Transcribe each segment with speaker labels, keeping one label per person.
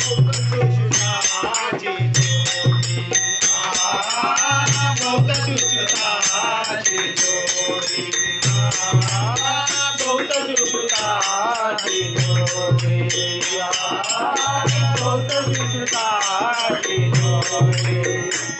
Speaker 1: दुख कृष्णा जी चोरी दोस्त कृष्णा जी चोरी दोस्त कृष्णा जी धोआ दोस्त कृष्णा जी अखी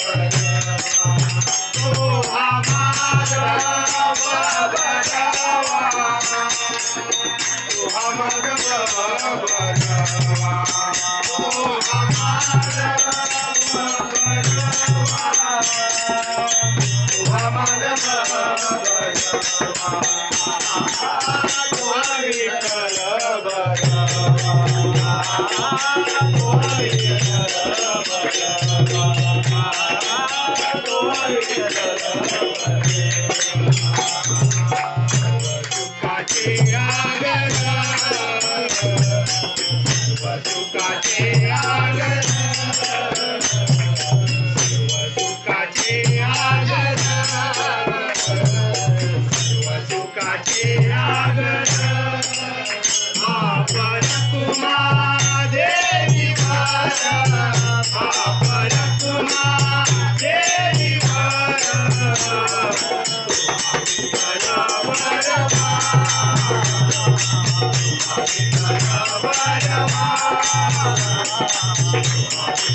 Speaker 1: Oh, Batuka de Agar हरिओम